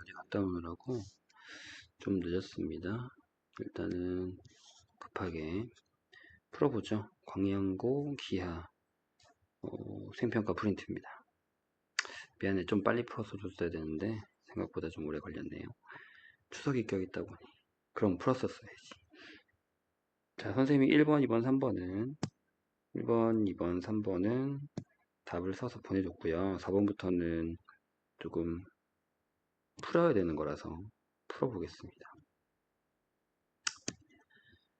어디 갔다 오느라고 좀 늦었습니다. 일단은 급하게 풀어보죠. 광양고 기하 어, 생평가 프린트입니다. 미안해 좀 빨리 풀어서 줬어야 되는데 생각보다 좀 오래 걸렸네요. 추석이 껴있다 보니 그럼 풀었었어야지. 자 선생님이 1번, 2번, 3번은 1번, 2번, 3번은 답을 써서 보내줬고요. 4번부터는 조금 풀어야 되는 거라서 풀어보겠습니다.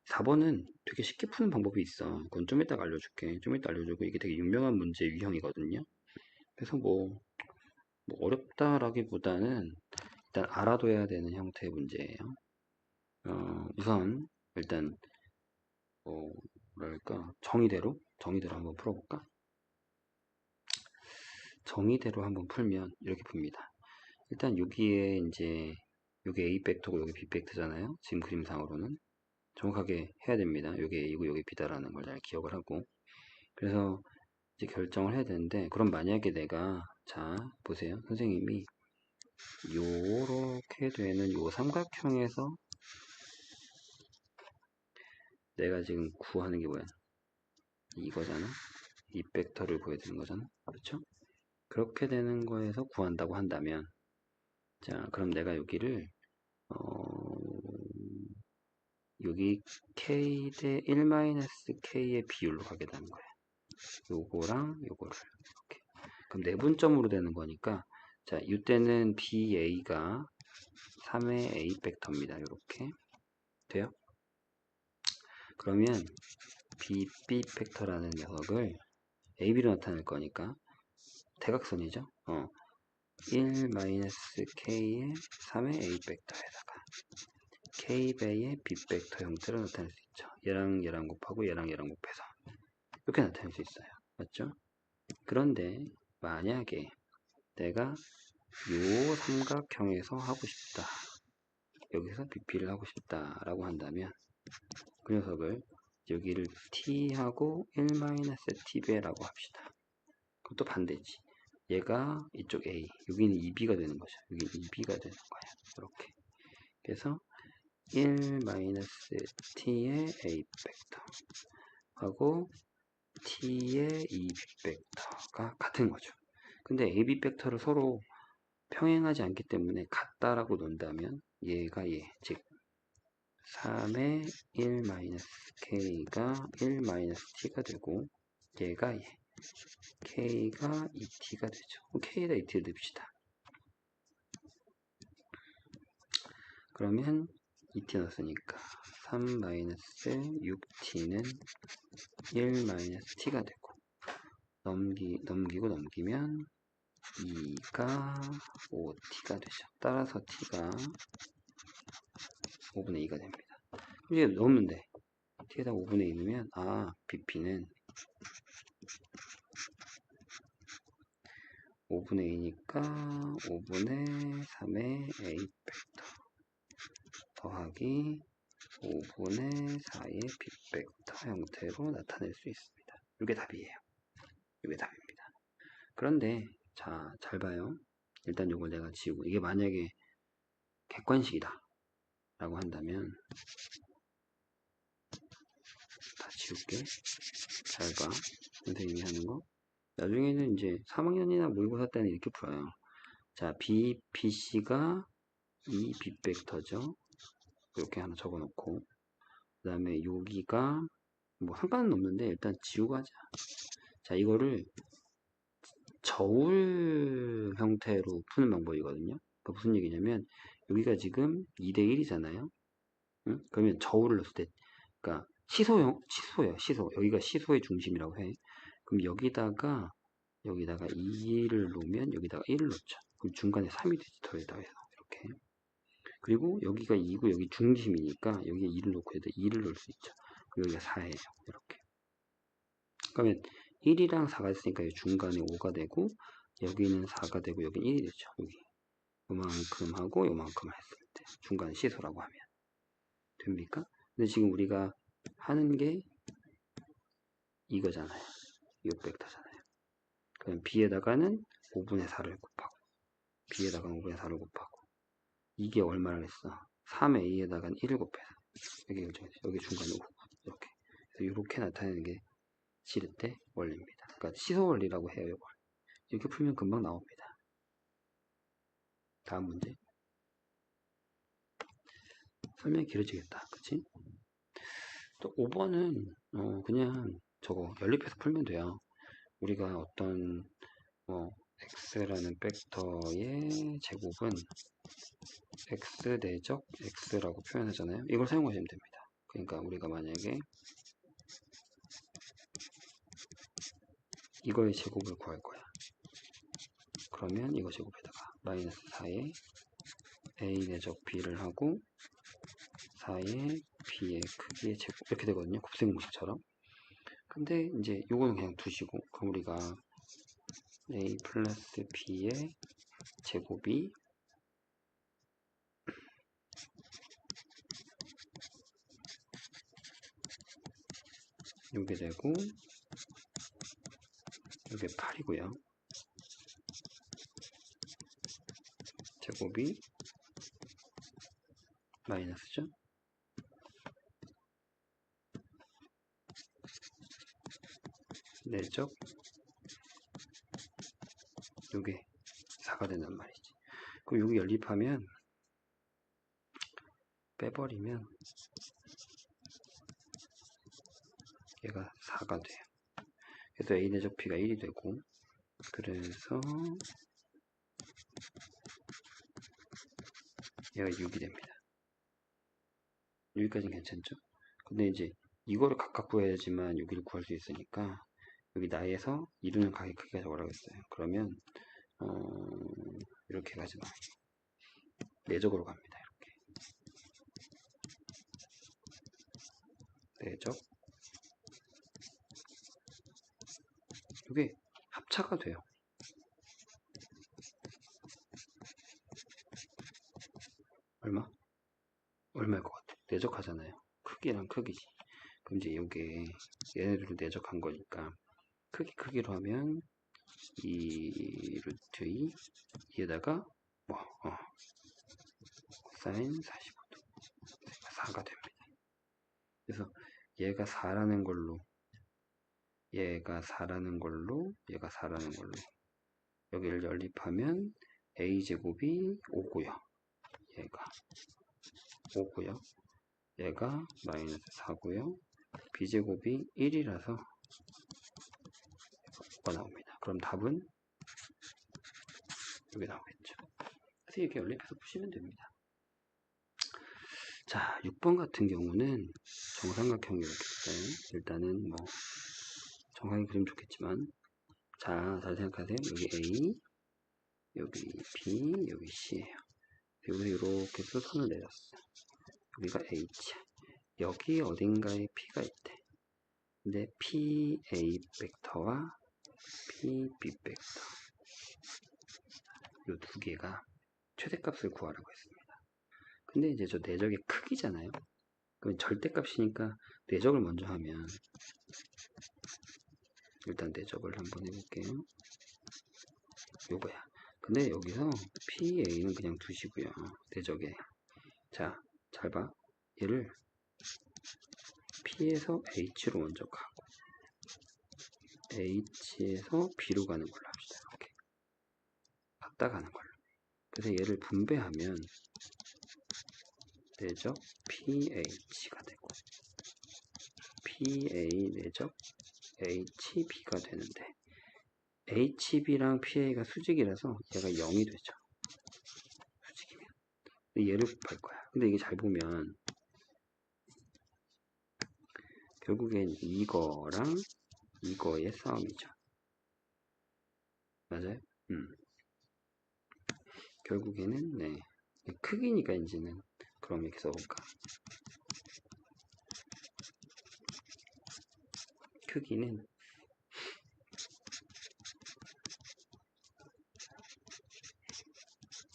4번은 되게 쉽게 푸는 방법이 있어. 그건 좀 이따가 알려줄게. 좀 이따 알려주고 이게 되게 유명한 문제 유형이거든요. 그래서 뭐, 뭐 어렵다라기보다는 일단 알아둬야 되는 형태의 문제예요. 어, 우선 일단 뭐 뭐랄까 정의대로 정의대로 한번 풀어볼까? 정의대로 한번 풀면 이렇게 풉니다. 일단 여기에 이제 여기 A 벡터고 여기 B 벡터잖아요. 지금 그림상으로는 정확하게 해야 됩니다. 여기 A고 여기 B다라는 걸 잘 기억을 하고 그래서 이제 결정을 해야 되는데 그럼 만약에 내가 자 보세요. 선생님이 요렇게 되는 요 삼각형에서 내가 지금 구하는 게 뭐야? 이거잖아. 이 벡터를 보여드리는 거잖아. 그렇죠? 그렇게 되는 거에서 구한다고 한다면 자 그럼 내가 여기를 어, 여기 k 대 1-k의 비율로 가게 되는 거야. 요거랑 요거를 이렇게. 그럼 내분점으로 되는 거니까 자 이때는 BA가 3의 A 벡터입니다. 이렇게 돼요? 그러면 BB 팩터라는 녀석을 AB로 나타낼 거니까 대각선이죠. 어, 1-k의 3의 A 벡터에다가 K배의 B 벡터 형태로 나타낼 수 있죠. 얘랑 얘랑 곱하고 얘랑 얘랑 곱해서 이렇게 나타낼 수 있어요. 맞죠? 그런데 만약에 내가 요 삼각형에서 하고 싶다. 여기서 BP를 하고 싶다 라고 한다면 그 녀석을 여기를 t하고 1-t배라고 합시다. 그것도 반대지. 얘가 이쪽 a, 여기는 2b가 되는 거죠. 여기 2b가 되는 거야. 이렇게. 그래서 1-t의 a 벡터 하고 t의 2b 벡터가 같은 거죠. 근데 ab 벡터를 서로 평행하지 않기 때문에 같다라고 논다면 얘가 얘, 즉 3의 1-k가 1-t가 되고 얘가 얘 k가 2t가 되죠. k에다 2t를 넣읍시다. 그러면 2t 넣었으니까 3-6t는 1-t가 되고 넘기, 넘기고 넘기면 2가 5t가 되죠. 따라서 t가 5분의 2가 됩니다. 이제 넣으면 돼. t에다 5분의 2 넣으면 아 bp는 5분의 2니까 5분의 3의 a 벡터 더하기 5분의 4의 b 벡터 형태로 나타낼 수 있습니다. 이게 답이에요. 이게 답입니다. 그런데 자, 잘 봐요. 일단 이걸 내가 지우고 이게 만약에 객관식이다 라고 한다면 다 지울게 잘 봐 선생님이 하는 거 나중에는 이제 3학년이나 모의고사 때는 이렇게 풀어요 자 B, BC가 이 B 벡터죠 이렇게 하나 적어 놓고 그 다음에 여기가 뭐 상관은 없는데 일단 지우고 하자 자 이거를 저울 형태로 푸는 방법이거든요 그러니까 무슨 얘기냐면 여기가 지금 2대 1이잖아요. 응? 그러면 저울을 넣었을 때, 그러니까 시소형, 시소예요. 시소. 여기가 시소의 중심이라고 해. 그럼 여기다가 여기다가 2를 놓으면 여기다가 1을 넣죠. 그럼 중간에 3이 되지 더해다 이렇게. 그리고 여기가 2고 여기 중심이니까 여기에 2를 놓고 여기다 2를 넣을 수 있죠. 그럼 여기가 4예요. 이렇게. 그러면 1이랑 4가 있으니까 중간에 5가 되고 여기는 4가 되고 여기는 1이 되죠. 여기. 요만큼 하고 요만큼 했을 때 중간 시소라고 하면 됩니까? 근데 지금 우리가 하는 게 이거잖아요. 6벡터잖아요. 그럼 B에다가는 5분의 4를 곱하고 B에다가 5분의 4를 곱하고 이게 얼마나 했어? 3a에다가 1을 곱해서 여기 여기 중간에 5 이렇게 그래서 이렇게 나타내는 게 지렛대 원리입니다. 그러니까 시소 원리라고 해요. 이걸 이렇게 풀면 금방 나옵니다. 다음 문제 설명이 길어지겠다. 그치? 또 5번은 어 그냥 저거 연립해서 풀면 돼요. 우리가 어떤 뭐 x라는 벡터의 제곱은 x 내적 x라고 표현하잖아요. 이걸 사용하시면 됩니다. 그러니까 우리가 만약에 이거의 제곱을 구할 거야. 그러면 이거 제곱에다가 마이너스 4에 a 내적 b를 하고 4의 b의 크기의 제곱 이렇게 되거든요. 곱셈 공식처럼. 근데 이제 요거는 그냥 두시고 그럼 우리가 a 플러스 b의 제곱이 요게 되고 요게 8이고요. 제곱이 마이너스죠. 내적 요게 4가 된단 말이지. 그럼 여기 연립하면 빼버리면 얘가 4가 돼요. 그래서 A 내적 B가 1이 되고 그래서 얘가 6이 됩니다. 여기까지는 괜찮죠? 근데 이제 이거를 각각 구해야지만 여기를 구할 수 있으니까 여기 나에서 이루는 각의 크기가 적으라고 했어요. 그러면 어, 이렇게 가지 마. 내적으로 갑니다. 이렇게 내적 이게 합차가 돼요. 얼마? 얼마일 것 같아? 내적하잖아요. 크기랑 크기지. 그럼 이제 이게 얘네들을 내적한 거니까 크기 크기로 하면 2 루트 2 에다가 뭐 어, 사인 45도 4가 됩니다. 그래서 얘가 4라는 걸로 얘가 4라는 걸로 얘가 4라는 걸로 여기를 연립하면 a제곱이 5고요. 얘가 5고요. 얘가 마이너스 4고요. b제곱이 1이라서 가 나옵니다. 그럼 답은 여기 나오겠죠. 그래서 이렇게 연립해서 푸시면 됩니다. 자, 6번 같은 경우는 정삼각형이 이렇게 있어요. 일단은 뭐 정상이 그림 좋겠지만 자, 잘 생각하세요. 여기 A, 여기 B, 여기 C예요. 여기서 이렇게 해서 선을 내렸어. 여기가 H. 여기 어딘가에 P가 있대. 근데 PA 벡터와 PB 벡터 이 두 개가 최대값을 구하라고 했습니다. 근데 이제 저 내적의 크기잖아요. 그럼 절대값이니까 내적을 먼저 하면 일단 내적을 한번 해볼게요. 요거야. 근데 여기서 PA는 그냥 두시고요. 내적에 자, 잘 봐. 얘를 P에서 H로 먼저 가고 H에서 B로 가는 걸로 합시다. 이렇게 갔다 가는 걸로. 그래서 얘를 분배하면 내적 PH가 되고 PA 내적 HB가 되는데 HB랑 PA가 수직이라서 얘가 0이 되죠. 수직이면. 얘를 곱할 거야. 근데 이게 잘 보면 결국엔 이거랑 이거의 싸움이죠. 맞아요? 음. 결국에는 네 크기니까 이제는 그럼 이렇게 써볼까? 크기는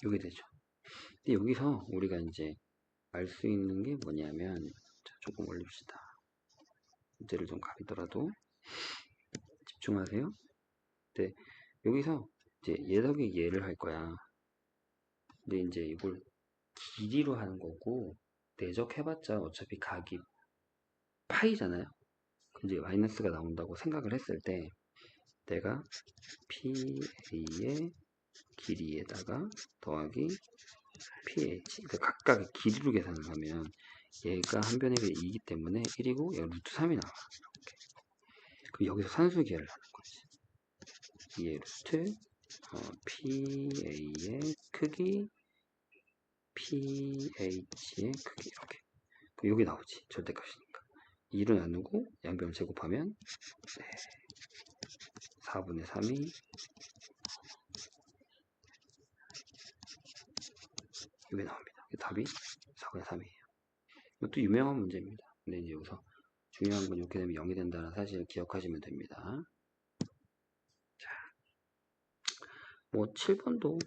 여기 되죠. 근데 여기서 우리가 이제 알 수 있는 게 뭐냐면 자, 조금 올립시다. 문제를 좀 가리더라도 집중하세요. 네, 여기서 이제 예덕이 예를 할 거야. 근데 이제 이걸 길이로 하는 거고 내적해봤자 어차피 각이 파이잖아요. 이제 마이너스가 나온다고 생각을 했을 때 내가 PA의 길이에다가 더하기 PH 그러니까 각각의 길이로 계산을 하면 얘가 한 변의 비례 2이기 때문에 1이고 얘가 루트 3이 나와 그럼 여기서 산술계를 하는 거지 2의 루트 어, PA의 크기 PH의 크기 이렇게 여기 나오지 절대값이니까 2를 나누고 양변을 제곱하면 네. 4분의 3이 이게 나옵니다. 답이 4분의 3이에요. 이것도 유명한 문제입니다. 근데 이제 여기서 중요한 건 이렇게 되면 0이 된다는 사실을 기억하시면 됩니다. 자, 뭐 7번도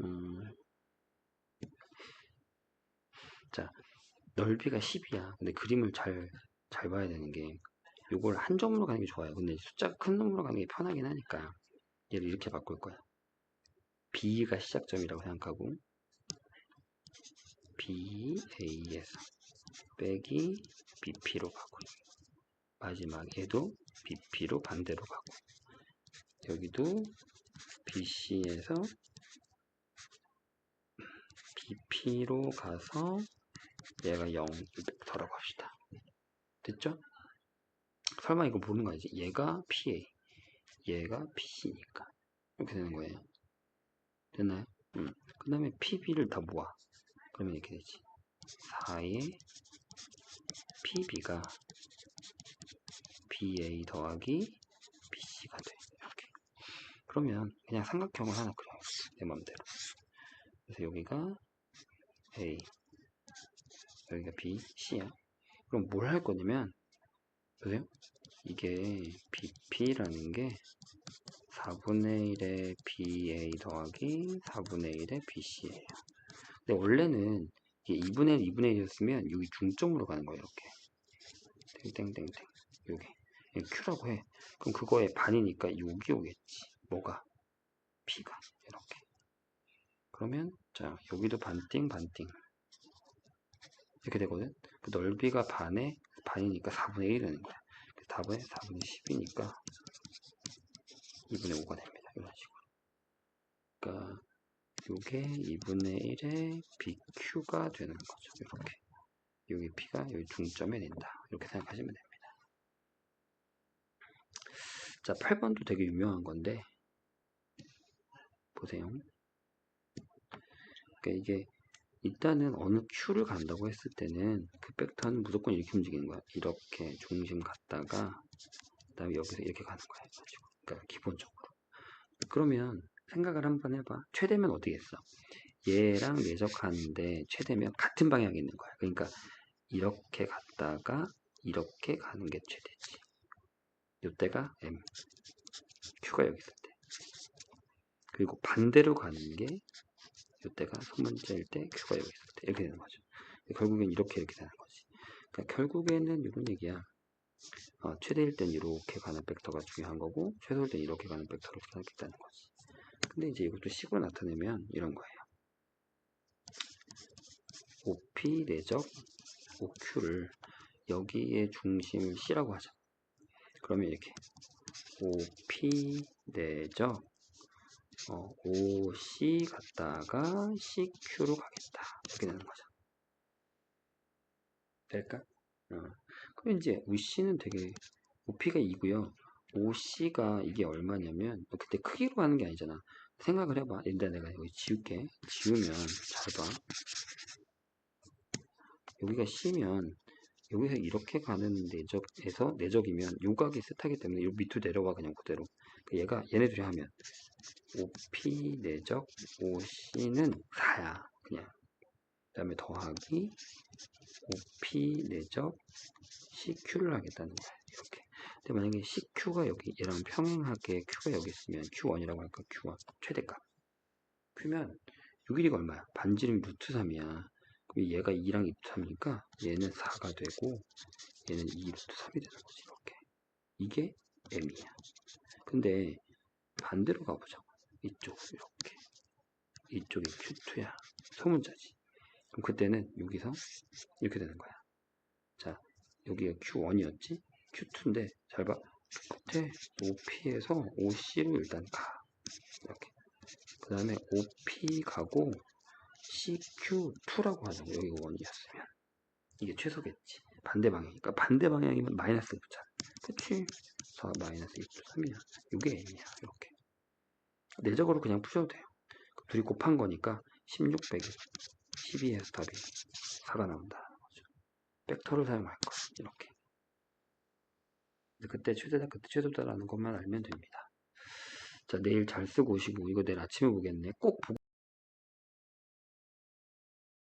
음, 자 넓이가 10이야. 근데 그림을 잘 잘 봐야 되는 게 요걸 한 점으로 가는 게 좋아요. 근데 숫자가 큰 놈으로 가는 게 편하긴 하니까 얘를 이렇게 바꿀 거야. B가 시작점이라고 생각하고 BA에서 빼기 BP로 가고 마지막에도 BP로 반대로 가고 여기도 BC에서 BP로 가서 얘가 0 벡터라고 합시다. 됐죠? 설마 이거 모르는 거 아니지? 얘가 PA, 얘가 PC니까 이렇게 되는 거예요. 됐나요? 음. 그 다음에 PB를 다 모아. 그러면 이렇게 되지. 4의 PB가 BA 더하기 BC가 돼. 이렇게. 그러면 그냥 삼각형을 하나 그려야지. 내 맘대로. 그래서 여기가 A, 여기가 B, C야. 그럼 뭘 할 거냐면, 보세요. 이게 BP라는 게 4분의 1의 BA 더하기 4분의 1의 BC예요. 근데 원래는 이게 2분의 1, 2분의 1이었으면 여기 중점으로 가는 거예요. 이렇게. 땡땡땡땡. 요게. Q라고 해. 그럼 그거의 반이니까 여기 오겠지. 뭐가? P가. 이렇게. 그러면 자 여기도 반띵 반띵. 이렇게 되거든. 그 넓이가 반에 반이니까 4분의 1이 되는 거야. 그 답은 4분의 10이니까 2분의 5가 됩니다. 이런 식으로. 그러니까 이게 2분의 1의 BQ가 되는 거죠. 이렇게. 여기 P가 여기 중점에 된다. 이렇게 생각하시면 됩니다. 자, 8번도 되게 유명한 건데 보세요. 그러니까 이게 일단은 어느 Q를 간다고 했을 때는 그 벡터는 무조건 이렇게 움직이는 거야. 이렇게 중심 갔다가 그 다음에 여기서 이렇게 가는 거야. 그러니까 기본적으로. 그러면 생각을 한번 해봐. 최대면 했어? 얘랑 내적하는데 최대면 같은 방향에 있는 거야. 그러니까 이렇게 갔다가 이렇게 가는 게 최대지. 이때가 M, Q가 여기 있을 때. 그리고 반대로 가는 게 이때가 소문자일 때 Q가 여기 있을 때 이렇게 되는 거죠. 결국엔 이렇게 이렇게 되는 거지. 그러니까 결국에는 이런 얘기야. 어, 최대일 땐 이렇게 가는 벡터가 중요한 거고 최소일 땐 이렇게 가는 벡터를 생각했다는 거지. 근데 이제 이것도 식으로 나타내면 이런 거예요. OP 내적 OQ를 여기에 중심 C라고 하자. 그러면 이렇게 OP 내적 어, OC 갔다가 CQ로 가겠다. 이렇게 되는 거죠. 될까? 어. 그럼 이제 OC는 되게 OP가 2고요. OC가 이게 얼마냐면 그때 크기로 하는 게 아니잖아. 생각을 해봐. 일단 내가 여기 지울게. 지우면 잘 봐. 여기가 C면 여기서 이렇게 가는 내적에서 내적이면 요각이 세타기 때문에 요 밑으로 내려와 그냥 그대로. 얘가 얘네들이 하면 OP 내적 OC는 4야. 그냥. 그 다음에 더하기 OP 내적 CQ를 하겠다는 거야. 이렇게. 근데 만약에 CQ가 여기 얘랑 평행하게 Q가 여기 있으면 Q1이라고 할까? Q1 최대값. Q면 요 길이가 얼마야? 반지름 루트 3이야. 그럼 얘가 2랑 2 루트 3이니까 얘는 4가 되고 얘는 2 루트 3이 되는 거지. 이렇게. 이게 M이야. 근데 반대로 가보자. 이쪽 이렇게. 이쪽이 Q2야. 소문자지. 그럼 그때는 여기서 이렇게 되는 거야. 자, 여기가 Q1이었지? Q2인데, 잘 봐. 끝에 OP에서 OC로 일단 가. 이렇게. 그 다음에 OP 가고 CQ2라고 하자고. 여기가 1이었으면. 이게 최소겠지. 반대 방향이니까 반대 방향이면 마이너스 붙자. 그치? 4 마이너스 2.3이야. 이게 n이야. 이렇게. 내적으로 그냥 푸셔도 돼요. 둘이 곱한 거니까 16 빼기 12에서 답이 4가 나온다. 벡터를 사용할 거야. 이렇게. 그때 최대다, 그때 최소다라는 것만 알면 됩니다. 자, 내일 잘 쓰고 오시고, 이거 내일 아침에 보겠네. 꼭 보고